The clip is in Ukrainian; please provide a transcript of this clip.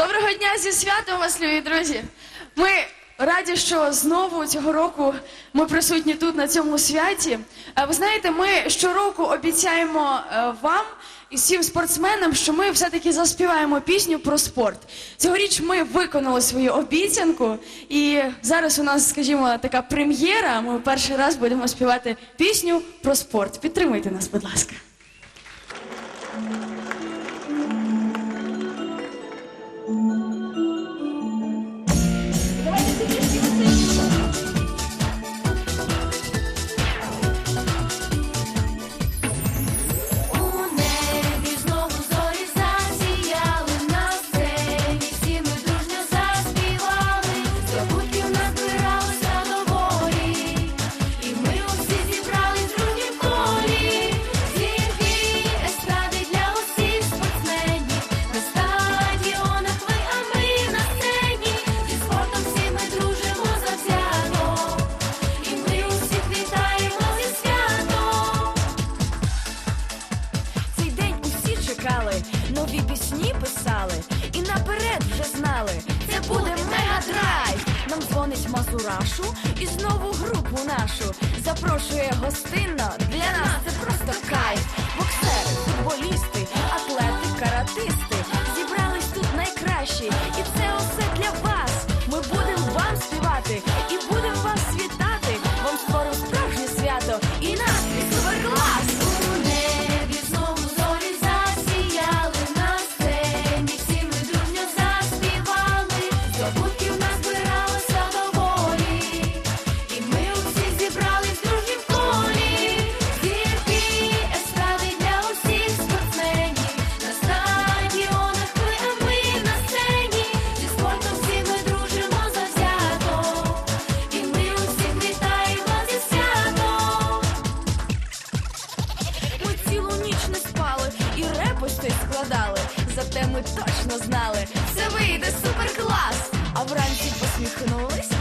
Доброго дня зі святом вас, любі друзі. Ми раді, що знову цього року ми присутні тут на цьому святі. Ви знаєте, ми щороку обіцяємо е, вам і всім спортсменам, що ми все-таки заспіваємо пісню про спорт. Цьогоріч ми виконали свою обіцянку, і зараз у нас, скажімо, така прем'єра. Ми перший раз будемо співати пісню про спорт. Підтримуйте нас, будь ласка. Нові пісні писали і наперед вже знали. Це буде мегадрайв. Нам дзвонить Мазурашу і знову групу нашу запрошує гостинно. Для нас це просто кайф. Боксери, футболісти, атлети, каратисти зібрались тут найкращі, і це закладали, зате ми точно знали. Це вийде супер клас. А вранці посміхнулись.